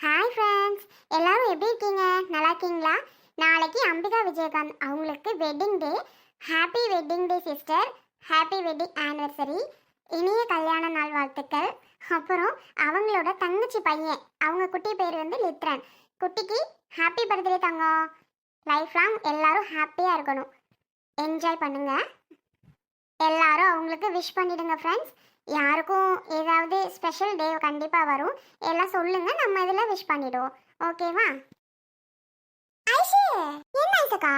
Hi friends எல்லாரும் எப்படி இருக்கீங்க? நல்லா இருக்கீங்களா? நாளைக்கு அம்பிகா விஜயகாந்த் அவங்களுக்கு wedding day happy wedding day sister happy wedding anniversary இனிய கல்யாண நாள் வாழ்த்துக்கள். அப்புறம் அவங்களோட தங்கச்சி பையன். அவங்க குட்டி பேர் வந்து லித்ரன். குட்டிக்கு ஹாப்பி பர்த்டே தங்கம். லைஃப் லாங் எல்லாரும் ஹாப்பியாக இருக்கணும். என்ஜாய் பண்ணுங்கள் எல்லாரும் அவங்களுக்கு விஷ் பண்ணிடுங்க ஃப்ரெண்ட்ஸ் யாருக்கும் ஏதாவது ஸ்பெஷல் டே கண்டிப்பாக வரும். எல்லாம் சொல்லுங்க நம்ம இதில் விஷ் பண்ணிடுவோம். ஓகேவா ஐஷு என்ன ஐசக்கா?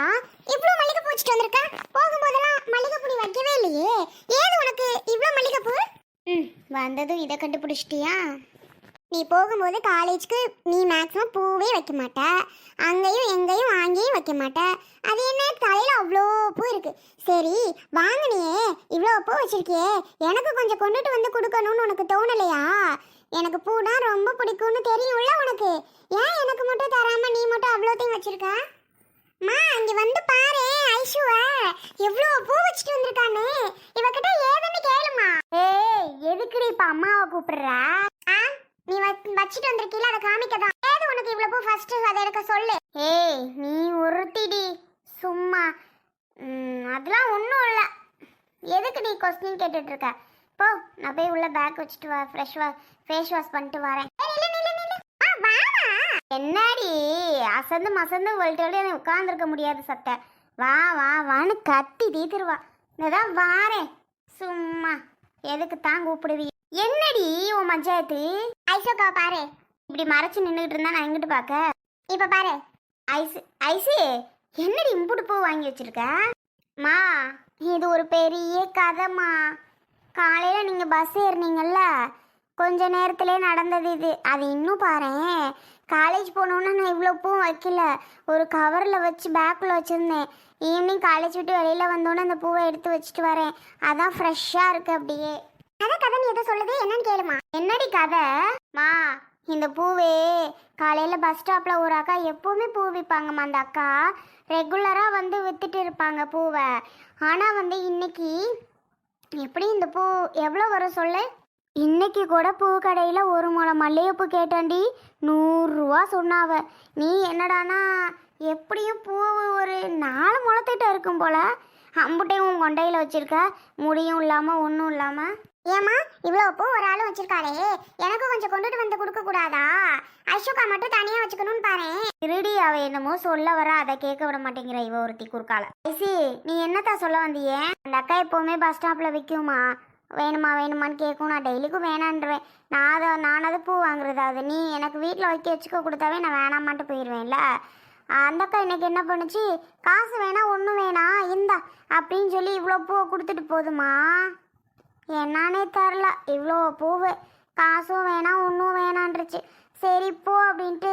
இவ்வளோ பூ வச்சுட்டு வந்திருக்க? போகும்போதெல்லாம் மல்லிகைப்பூ நீ வைக்கவே இல்லையே. ஏது உனக்கு இவ்வளோ மல்லிகைப்பூ? ம் வந்ததும் இதை கண்டுபிடிச்சிட்டியா? நீ போகும்போது காலேஜ்க்கு நீ மேக்ஸிமம் பூவே வைக்க மாட்ட. அங்கேயும் எங்கேயும் வாங்கியும் வைக்க மாட்ட. அது என்ன? தலையில் அவ்வளோ பூ இருக்கு. சரி வாங்கினியே. இவ்வளோ பூ வச்சிருக்கியே. எனக்கு கொஞ்சம் கொண்டுட்டு வந்து கொடுக்கணும்னு உனக்கு தோணலையா? எனக்கு பூனா ரொம்ப பிடிக்கும்னு தெரியும்ல உனக்கு. ஏன் எனக்கு மட்டும் தராம நீ மட்டும் அவ்வளோத்தையும் வச்சிருக்க? மா அங்கே வந்து பாரு ஐஷுவ. எவ்வளோ பூ வச்சுட்டு வந்திருக்கானே இவகிட்ட ஏதுன்னு கேளுமா. ஏய் எதுக்குடி இப்ப அம்மாவை கூப்பிடுற? நீ வச்சிட்டு வந்திருக்கீல அதை காமிக்கதான். ஏது உனக்கு இவ்வளவு பூ ஃபர்ஸ்ட் அதை எடுக்க சொல்லு. ஏய் நீ ஒருத்திடி. சும்மா. அதெல்லாம் ஒன்றும் இல்லை. எதுக்கு நீ கொஸ்டின் கேட்டுட்டு இருக்க? போ நான் போய் உள்ள பேக் வச்சுட்டு வா ஃப்ரெஷ் வா ஃபேஸ் வாஷ் பண்ணிட்டு வரேன். என்னடி? அசந்து மசந்து வலிட்டு உட்காந்துருக்க முடியாது சட்டை வா வா வான்னு கத்தி தீத்துருவா. இதான் வாரேன். சும்மா. எதுக்கு தான் கூப்பிடுவீ? என்னடி உன் பஞ்சாயத்து ஐசோக்கா பாரு. இப்படி மறைச்சு நின்றுட்டு இருந்தா நான் எங்கிட்டு பார்க்க இப்போ பாரு. ஐஸ் ஐசு என்னடி இம்புட்டு பூ வாங்கி வச்சிருக்க? மா இது ஒரு பெரிய கதைம்மா. காலையில் நீங்கள் பஸ் ஏறினீங்கல்ல? கொஞ்ச நேரத்திலே நடந்தது இது. அது இன்னும் பாரேன் காலேஜ் போனோன்னு நான் இவ்வளோ பூ வைக்கல. ஒரு கவரில் வச்சு பேக்கில் வச்சுருந்தேன். ஈவினிங் காலேஜ் விட்டு வெளியில் வந்தோன்னே அந்த பூவை எடுத்து வச்சுட்டு வரேன். அதான் ஃப்ரெஷ்ஷாக இருக்குது அப்படியே. கதை கதை நீ எதை சொல்லுது. என்னன்னு கேளுமா. என்னடி கதை? மா இந்த பூவே காலையில் பஸ் ஸ்டாப்பில் ஒரு அக்கா எப்போவுமே பூ விற்பாங்கம்மா அந்த அக்கா. ரெகுலராக வந்து விற்றுட்டு இருப்பாங்க பூவை. ஆனால் வந்து இன்னைக்கு எப்படி இந்த பூ எவ்வளோ வரும் சொல்லு? இன்னைக்கு கூட பூ கடையில் ஒரு முளம் மல்லிகைப்பூ கேட்டாண்டி நூறுரூவா சொன்னாவ. நீ என்னடானா எப்படியும் பூ ஒரு நாலு முளத்திட்ட இருக்கும் போல. அம்புட்டையும் உன் கொண்டையில் வச்சிருக்க. முடியும் இல்லாமல் ஒன்றும் இல்லாமல் ஏமா இவ்வளோ பூ ஒரு ஆள் வச்சிருக்காளே. எனக்கும் கொஞ்சம் கொண்டுட்டு வந்து கொடுக்க கூடாதா? ஐஷுக்கா மட்டும் தனியாக வச்சுக்கணும்னு பாரு. திருடி அவ என்னமோ சொல்ல வர அதை கேட்க விட மாட்டேங்கிற இவ ஒருத்தி குறுக்கால. ஐசி நீ என்னத்தா சொல்ல வந்தியே? அந்த அக்கா எப்போவுமே பஸ் ஸ்டாப்பில் விற்குமா வேணுமா வேணுமான்னு கேட்கும். நான் டெய்லிக்கும் வேணான்றேன். நான் அதை நானது பூ வாங்குறது அது. நீ எனக்கு வீட்டில் வைக்க வச்சுக்க கொடுத்தாவே நான் வேணாமான்ட்டு போயிடுவேன்ல அந்த அக்கா இன்னைக்கு என்ன பண்ணுச்சு? காசு வேணா ஒன்றும் வேணாம் இந்தா அப்படின்னு சொல்லி இவ்வளோ பூவை கொடுத்துட்டு போதுமா? என்னானே தெரில. இவ்வளோ பூவு. காசும் வேணாம் ஒன்றும் வேணான்றுச்சு. சரி போ அப்படின்ட்டு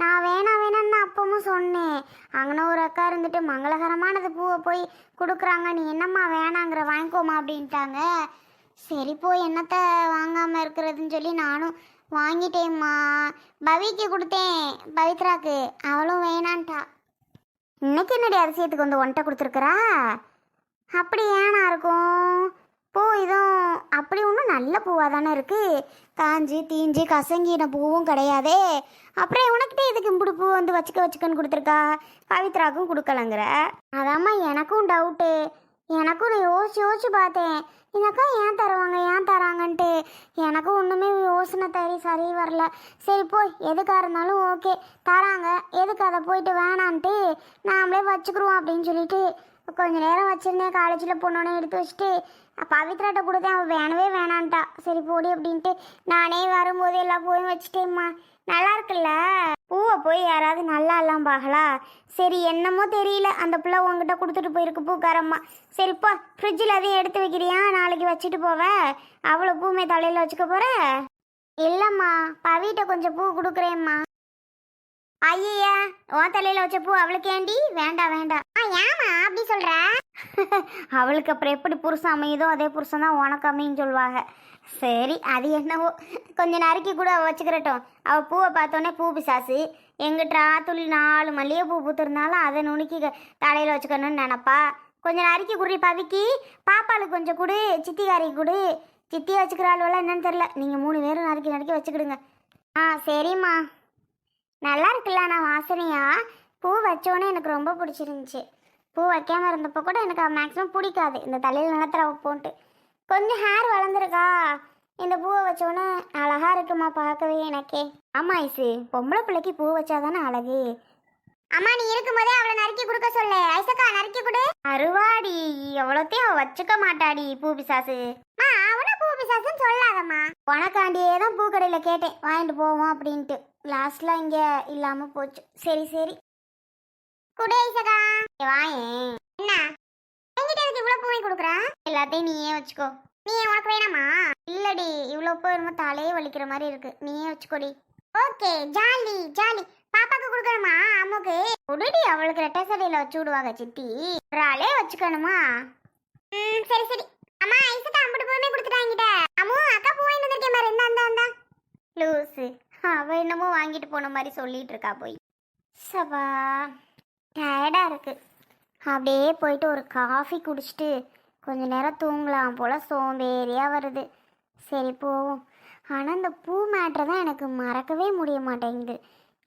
நான் வேணாம் வேணான்னு தான் அப்பவும் சொன்னேன். அங்கன ஒரு அக்கா இருந்துட்டு மங்களகரமானது பூவை போய் கொடுக்குறாங்க. நீ என்னம்மா வேணாங்கிற வாங்கிக்கோமா அப்படின்ட்டாங்க. சரி போ என்னத்தை வாங்காமல் இருக்கிறதுன்னு சொல்லி நானும் வாங்கிட்டேம்மா. பவிக்கு கொடுத்தேன் பவித்ராக்கு. அவளும் வேணான்ட்டா. இன்னைக்கு என்னடி அதிசயத்துக்கு வந்து ஒன்ட்ட கொடுத்துருக்குறா? அப்படி ஏனா இருக்கும்? பூ இதுவும் அப்படி ஒன்றும் நல்ல பூவாக தானே இருக்குது காஞ்சி தீஞ்சு கசங்கின பூவும் கிடையாதே. அப்புறம் உனக்கிட்ட எதுக்கு இம்புடு பூ வந்து வச்சுக்க வச்சுக்கன்னு கொடுத்துருக்கா? பவித்ராக்கும் கொடுக்கலங்கிற. அதாம்மா எனக்கும் டவுட்டு எனக்கும் நான் யோசிச்சு யோசிச்சு பார்த்தேன். இந்த அக்கா ஏன் தருவாங்க ஏன் தராங்கன்ட்டு. எனக்கும் ஒன்றுமே யோசனை தரி சரி வரல. சரி போய். எதுக்காக இருந்தாலும் ஓகே தராங்க. எதுக்கு அதை போயிட்டு வேணான்ட்டு நாமளே வச்சுக்கிறோம் அப்படின்னு சொல்லிட்டு கொஞ்ச நேரம் வச்சிருந்தேன். காலேஜில் பொண்ணோன்னே எடுத்து வச்சுட்டு பவித்ராட்ட கொடுத்தேன். அவள் வேணவே வேணான்ட்டா. சரி போடி அப்படின்ட்டு நானே வரும்போது எல்லா பூவையும் வச்சுட்டேம்மா. நல்லா இருக்குல்ல? பூவை போய் யாராவது நல்லா எல்லாம் பாகலா சரி என்னமோ தெரியல. அந்த பிள்ளை உங்ககிட்ட கொடுத்துட்டு போயிருக்கு பூக்காரம்மா. சரிப்பா ஃப்ரிட்ஜில் அதையும் எடுத்து வைக்கிறியா? நாளைக்கு வச்சுட்டு போவ. அவ்வளோ பூமே தலையில் வச்சுக்க போகிற இல்லைம்மா பவிட்ட கொஞ்சம் பூ கொடுக்குறேம்மா. ஐயா உன் தலையில வச்ச பூ அவளுக்கு ஏண்டி? வேண்டாம் வேண்டாம் ஏமா அப்படி சொல்ற? அவளுக்கு அப்புறம் எப்படி புருஷன் அமையுதோ அதே புருஷன் தான் உனக்கு அமையும் சொல்லுவாங்க. சரி அது என்னவோ. கொஞ்ச நறுக்கி கூட அவள் வச்சுக்கிறட்டும். அவள் பூவை பார்த்தோன்னே பூ பிசாசு. எங்கிட்ட ஆத்துளி நாலு மல்லிகை பூ பூத்துருந்தாலும் அதை நுணுக்கி தலையில் தலையில வச்சுக்கணும்னு நினப்பா. கொஞ்சம் நறுக்கி குறி பதுக்கி பாப்பாளுக்கு கொஞ்சம் கொடு சித்திகாரி கொடு. சித்தி வச்சுக்கிறாள் என்னன்னு தெரில நீங்கள் மூணு பேரும் நறுக்கி நறுக்கி வச்சுக்கிடுங்க. ஆ சரிம்மா. நல்லா இருக்குல்ல நான் வாசனையா? பூ வச்சோன்னே எனக்கு ரொம்ப பிடிச்சிருந்துச்சி. பூ வைக்காம இருந்தப்போ கூட எனக்கு மேக்ஸிமம் பிடிக்காது. இந்த தலையில் நிலத்துல வைப்போன்ட்டு கொஞ்சம் ஹேர் வளர்ந்துருக்கா? இந்த பூவை வச்சோன்னே அழகா இருக்குமா பார்க்கவே எனக்கே. ஆமா ஐசு. பொம்பளை பிள்ளைக்கு பூ வச்சாதானே அழகு. அம்மா நீ இருக்கும்போதே அவளை நறுக்கி கொடுக்க சொல்லு. ஐசக்கா நறுக்கி கொடு. அருவாடி. எவ்வளோத்தையும் அவள் வச்சுக்க மாட்டாடி பூ பிசாசு. மா பூ பிசாசுன்னு சொல்லாதம்மா. உனக்காண்டியே தான் பூக்கடையில் கேட்டேன். வாங்கிட்டு போவோம் அப்படின்ட்டு. லாஸ்ட்ல இங்க இல்லாம போச்சு. சரி சரி. குடேசகா ஐசக்கா வாயேன் என்ன? என்கிட்ட இருக்கு இவ்வளோ பூவை கொடுக்குற? எல்லாத்தையும் நீயே வச்சுக்கோ. நீ உனக்கு வேணாமா? இல்லடி இவ்வளோ பூ என்னமோ தலையே வலிக்கிற மாதிரி இருக்கு. நீயே வச்சுக்கோடி. Okay jolly jolly. பாப்பாக்கு கொடுக்கணுமா அம்முக்கு? உடடி அவளுக்கு ரெட்டை சடையில வச்சு விடுவாங்க சித்தி. ஒரு ஆளே வச்சுக்கணுமா? ம் சரி சரி. அம்மா ஐசுக்கு அம்பிட்டு பூவே கொடுத்துட்டாங்கிட்ட அம்மு அக்கா பூ வாங்கிட்டு வந்திருக்கேன் பாரு. இந்தா இந்தா இந்தா. என்னமோ வாங்கிட்டு போன மாதிரி சொல்லிட்டு இருக்கா போய். சபா டயர்டாக இருக்கு. அப்படியே போயிட்டு ஒரு காஃபி குடிச்சிட்டு கொஞ்ச நேரம் தூங்கலாம் போல சோம்பேறியாக வருது. சரி போவோம். ஆனால் இந்த பூ மேட்ரு தான் எனக்கு மறக்கவே முடிய மாட்டேங்குது.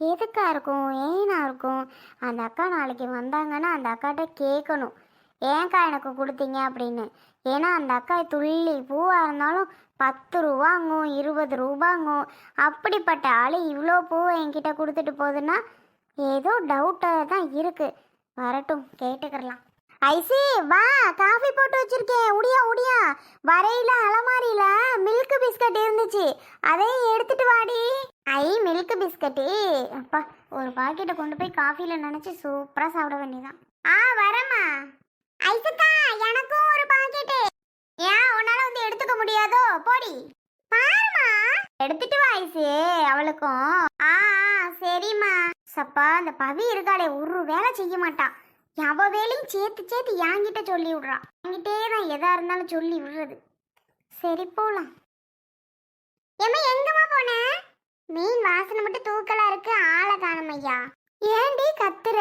எதுக்காக இருக்கும்? ஏனா இருக்கும்? அந்த அக்கா நாளைக்கு வந்தாங்கன்னா அந்த அக்காட்ட கேட்கணும். ஏன்க்கா எனக்கு கொடுத்தீங்க அப்படின்னு? ஏன்னா அந்த அக்கா துள்ளி பூவாக இருந்தாலும் பத்து ரூபாங்கும் இருபது ரூபாங்கும் அப்படிப்பட்ட ஆள் இவ்வளோ பூவை என்கிட்ட கொடுத்துட்டு போகுதுன்னா ஏதோ டவுட்டாக தான் இருக்குது வரட்டும் கேட்டுக்கிறலாம் ஐசி வா காஃபி போட்டு வச்சிருக்கேன். உடியா உடியா. வரையில அலமாரியில் மில்க் பிஸ்கட் இருந்துச்சு. அதையும் எடுத்துட்டு வாடி. ஐ மில்க் பிஸ்கட்டு அப்பா ஒரு பாக்கெட்டை கொண்டு போய் காஃபியில் நினச்சி சூப்பராக சாப்பிட வேண்டியதான் ஆ வரேம்மா. ஐசக்கா எனக்கும் ஒரு பாக்கெட்டு. ஏன் உன்னால வந்து எடுத்துக்க முடியாதோ? போடி. பாருமா எடுத்துட்டு வா ஐசு. அவளுக்கும். ஆ சரிம்மா. சப்பா அந்த பவி இருக்காளே. ஒரு வேலை செய்ய மாட்டான் எவ வேலையும் சேர்த்து சேர்த்து என்கிட்ட சொல்லி விடுறான் என்கிட்டே தான் எதா இருந்தாலும் சொல்லி விடுறது. சரி போலாம். எம்மா எங்கம்மா போன? மீன் வாசனை மட்டும் தூக்கலா இருக்கு. ஆளை காணும் ஐயா. ஏண்டி கத்துற?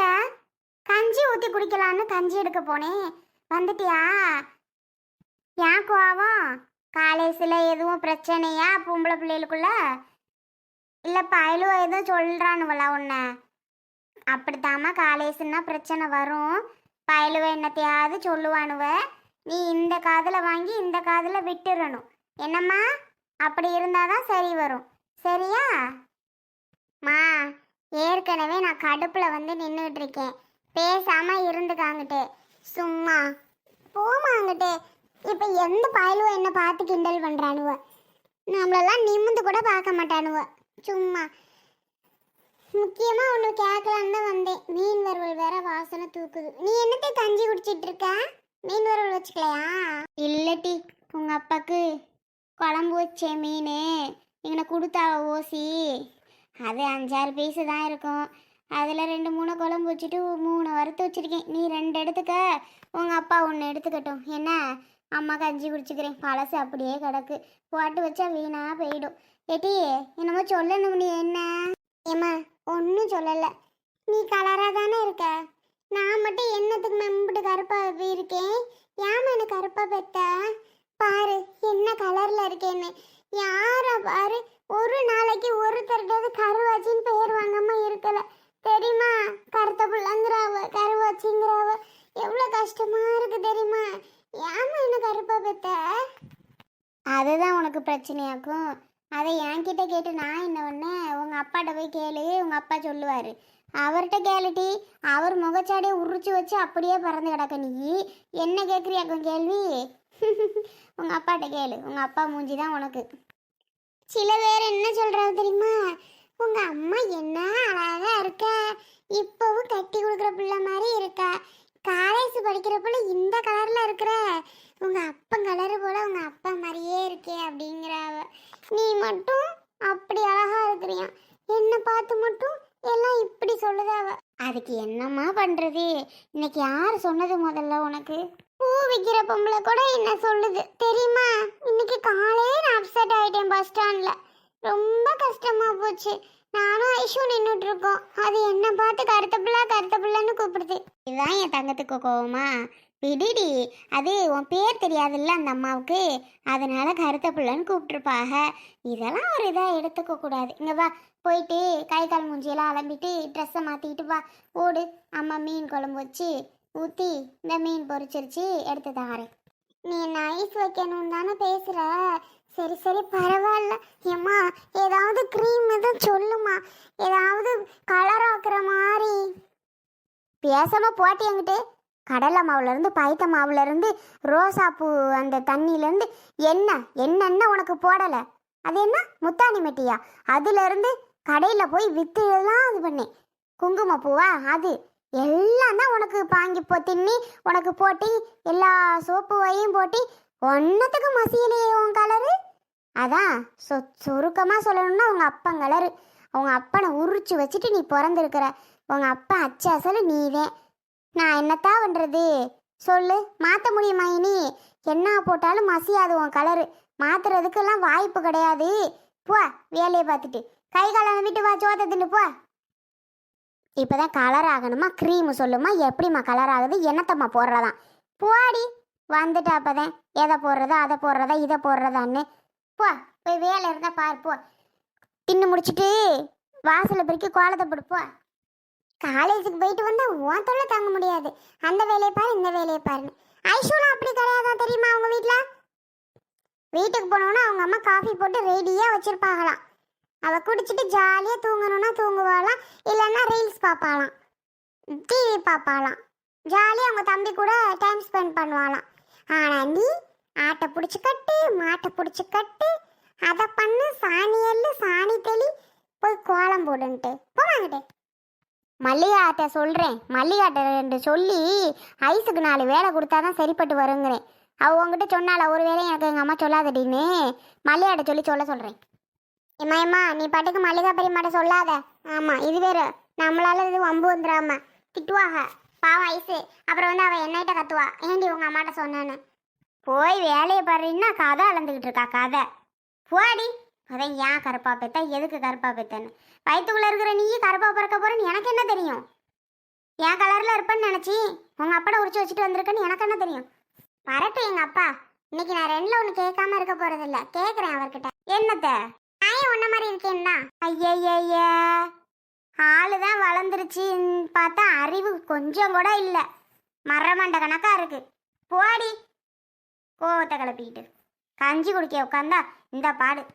கஞ்சி ஊற்றி குடிக்கலான்னு கஞ்சி எடுக்க போனேன் வந்துட்டியா? ஏன் கோவம்? காலேஜில் எதுவும் பிரச்சனையா பொம்பளை பிள்ளைகளுக்குள்ள? இல்லை பயலுவ எதுவும் சொல்கிறானுவலா உன்னை. அப்படித்தாம்மா காலேஜ்னா பிரச்சனை வரும். பயலுவ என்னத்தையாவது சொல்லுவானுவ. நீ இந்த காதில் வாங்கி இந்த காதில் விட்டுறணும். என்னம்மா? அப்படி இருந்தால் தான் சரி வரும். சரியா? மா ஏற்கனவே நான் கடுப்பில் வந்து நின்றுட்டு இருக்கேன். பேசாம இருந்துக்காங்கிட்டு. சும்மா. போமாங்கிட்டு இப்போ எந்த பயலுவ என்ன பார்த்து கிண்டல் பண்ணுறானுவ நம்மளெல்லாம் நிமிந்து கூட பார்க்க மாட்டானுவ. சும்மா. முக்கியமா ஒன்று கேட்கலான்னு தான் வந்தேன். மீன் வறுவல் வேற வாசனை தூக்குது. நீ என்னத்தை கஞ்சி குடிச்சிட்டு இருக்க? மீன் வறுவல் வச்சுக்கலையா? இல்லட்டி உங்க அப்பாக்கு குழம்பு வச்ச மீன். இங்கன கொடுத்தாவ ஓசி. அது அஞ்சாறு பீஸு தான் இருக்கும். அதில் ரெண்டு மூணு குழம்பு வச்சுட்டு மூணு வறுத்து வச்சிருக்கேன். நீ ரெண்டு எடுத்துக்க. உங்கள் அப்பா ஒன்று எடுத்துக்கட்டும். என்ன? அம்மா கஞ்சி குடிச்சுக்கிறேன். பழசு அப்படியே கிடக்கு. போட்டு வச்சா வீணாக போயிடும். ஏட்டி என்னமோ சொல்லணும் நீ என்ன? ஏம்மா ஒன்றும் சொல்லலை. நீ கலராக தானே இருக்க? நான் மட்டும் என்னத்துக்கு மெம்பிட்டு கருப்பாக இருக்கேன்? ஏமா எனக்கு கருப்பாக பெத்த? பாரு என்ன கலரில் இருக்கேன்னு. யாரை பாரு ஒரு நாளைக்கு ஒருத்தர்கிட்ட கருவாச்சின்னு பெயர் வாங்காம இருக்கல தெரியுமா கருத்த புள்ளங்கிறாவ கருவாச்சிங்கிறாவ எவ்வளோ கஷ்டமா இருக்கு தெரியுமா ஏமா என்ன கருப்பா பெத்த அதுதான் உனக்கு பிரச்சனையாக்கும். அதை என்கிட்ட கேட்டு நான் என்ன பண்ணேன்? உங்கள் அப்பாட்ட போய் கேளு உங்கள் அப்பா சொல்லுவார். அவர்கிட்ட கேளுட்டி அவர் முகச்சாடியை உரிச்சு வச்சு அப்படியே பறந்து கிடக்க நீ. என்ன கேட்குறியாக்கும் கேள்வி? உங்கள் அப்பாட்ட கேளு. உங்கள் அப்பா மூஞ்சி தான் உனக்கு. சில பேர் என்ன சொல்கிறாங்க தெரியுமா? உங்கள் அம்மா என்ன அழகாக இருக்க? இப்போவும் கட்டி கொடுக்குற பிள்ளை மாதிரி இருக்கா? காலேஜ் படிக்கிற இந்த கலர்ல இருக்கிற உங்க அப்பன் கலரு போல உங்க அப்பா மாதிரியே இருக்கே அப்படிங்கிற நீ மட்டும் அப்படி அழகா இருக்கிறியா? என்ன பார்த்து மட்டும் எல்லாம் இப்படி சொல்லுதாவ அதுக்கு என்னம்மா பண்றது? இன்னைக்கு யார் சொன்னது முதல்ல உனக்கு? பூ விற்கிற பொம்பளை கூட என்ன சொல்லுது? தெரியுமா? இன்னைக்கு காலையே நான் அப்செட் ஆயிட்டேன் பஸ் ஸ்டாண்ட்ல ரொம்ப கஷ்டமா போச்சு. நானும் ஐஷு நின்றுட்டு இருக்கோம் அது என்ன பார்த்து கருத்த பிள்ளை கருத்த பிள்ளைன்னு கூப்பிடுது. இதுதான் என் தங்கத்துக்கு கோவமா? விடுடி அது உன் பேர் தெரியாதுல்ல அந்த அம்மாவுக்கு? அதனால கருத்த பிள்ளைன்னு கூப்பிட்டுருப்பாக. இதெல்லாம் ஒரு இதாக எடுத்துக்க கூடாது. இங்கே வா போயிட்டு கை கால் மூஞ்சியெல்லாம் அலம்பிட்டு ட்ரெஸ்ஸை மாற்றிக்கிட்டு வா. ஓடு அம்மா மீன் குழம்பு வச்சு ஊற்றி இந்த மீன் பொரிச்சிருச்சு எடுத்து தாரேன் நீ நைஸ் ஐஸ் வைக்கணும் தானே பேசுகிற சரி சரி பரவாயில்ல. ஏம்மா ஏதாவது க்ரீம் எதுவும் சொல்லுமா? ஏதாவது கலர் ஆக்குற மாதிரி? பேசாம போட்டி என்கிட்ட. கடலை மாவுலேருந்து பைத்த மாவுலேருந்து ரோசாப்பூ அந்த தண்ணியிலேருந்து என்ன என்னென்ன உனக்கு போடலை. அது என்ன? முத்தாணி மெட்டியா? அதுலேருந்து கடையில் போய் விற்றுலாம் இது பண்ணேன் குங்குமப்பூவா அது. எல்லாம் தான் உனக்கு பாங்கி போ தின்னி உனக்கு போட்டி எல்லா சோப்பு வையும் போட்டி ஒன்னத்துக்கு மசியலையே உன் கலரு. அதான் சொ சுருக்கமாக சொல்லணும்னா உங்கள் அப்பன் கலரு. அவங்க அப்பனை உரிச்சு வச்சுட்டு நீ பிறந்திருக்கிற. உங்கள் அப்பா அச்சு அசலு நீதான் நான் என்னத்தான் பண்ணுறது சொல்லு. மாற்ற முடியுமா இனி? என்ன போட்டாலும் மசியாது உன் கலரு. மாற்றுறதுக்கெல்லாம் வாய்ப்பு கிடையாது. போ வேலையை பார்த்துட்டு. கை காலம் விட்டு வா சோத்தை தின்னு போ. இப்போதான் கலர் ஆகணுமா? க்ரீமு சொல்லுமா? எப்படிம்மா கலர் ஆகுது? என்னத்தம்மா போடுறதான்? போடி. வந்துட்டு அப்போதான் எதை போடுறதா அதை போடுறதா இதை போடுறதான்னு. போ போய் வேலை இருந்தால் பாரு போ. தின்னு முடிச்சிட்டு வாசலை பிரிக்கி கோலத்தை பிடிப்போ காலேஜுக்கு போயிட்டு வந்தால் உன் தொல்லை தாங்க முடியாது. அந்த வேலையை பாரு இந்த வேலையை பாருன்னு. ஐஷுலாம் அப்படி கிடையாதா தெரியுமா அவங்க வீட்டில் வீட்டுக்கு போனோன்னா அவங்க அம்மா காஃபி போட்டு ரெடியாக வச்சுருப்பாங்களாம். அவள் குடிச்சிட்டு ஜாலியாக தூங்கணும்னா தூங்குவாளாம் இல்லைன்னா ரீல்ஸ் பார்ப்பாளாம். டிவி பார்ப்பாளாம். ஜாலியாக அவங்க தம்பி கூட டைம் ஸ்பெண்ட் பண்ணுவாளாம். ஆனால் நீ ஆட்டை பிடிச்சி கட்டு மாட்டை பிடிச்சி கட்டு. அதை பண்ணு சாணி எல்லு சாணி தெளி போய் கோலம் போடுன்ட்டு. போவாங்கட்டே மல்லிகாட்ட சொல்கிறேன் மல்லிகாட்ட ரெண்டு சொல்லி ஐஸுக்கு நாலு வேலை கொடுத்தா தான் சரிப்பட்டு வருங்கிறேன். அவள் உங்ககிட்ட சொன்னால ஒரு வேலை எனக்கு எங்கள் அம்மா சொல்லாதடின்னு? மல்லிகாட்ட சொல்லி சொல்ல சொல்கிறேன் ஏம்மா ஏம்மா நீ பாட்டுக்கு மல்லிகா பெரியம்மாட்ட சொல்லாத. ஆமாம் இது வேறு. நம்மளால இது வம்பு வந்துடாம. திட்டுவாக. பாவம் ஐஸு அப்புறம் வந்து அவள் என்னைட்ட கத்துவா? ஏண்டி உங்கள் அம்மாட்ட சொன்னேன்னு. போய் வேலையை பாருன்னா கதை அளந்துக்கிட்டு இருக்கா கதை. போடி. அதான் ஏன் கருப்பா பெத்த எதுக்கு கருப்பா பெத்தன்னு. வயிற்றுக்குள்ளே இருக்கிற நீ கருப்பா பிறக்க போறேன்னு எனக்கு என்ன தெரியும்? என் கலரில் இருப்பேன்னு நினச்சி உங்கள் அப்பாட உரிச்சு வச்சுட்டு வந்திருக்கேன்னு எனக்கு என்ன தெரியும்? வரட்டும் எங்க அப்பா. இன்னைக்கு நான் ரெண்டில் ஒன்று கேட்காம இருக்க போகிறதில்ல கேட்குறேன் அவர்கிட்ட. என்னத்த? நான் ஏன் உன்ன மாதிரி இருக்கேன்னா? ஆள் தான் வளர்ந்துருச்சின்னு பார்த்தா அறிவு கொஞ்சம் கூட இல்லை. மரமண்ட கணக்காக இருக்கு. போடி. கோவத்தை கிளப்பிக்கிட்டு. கஞ்சி குடிக்க உட்காந்தா இந்த பாடு.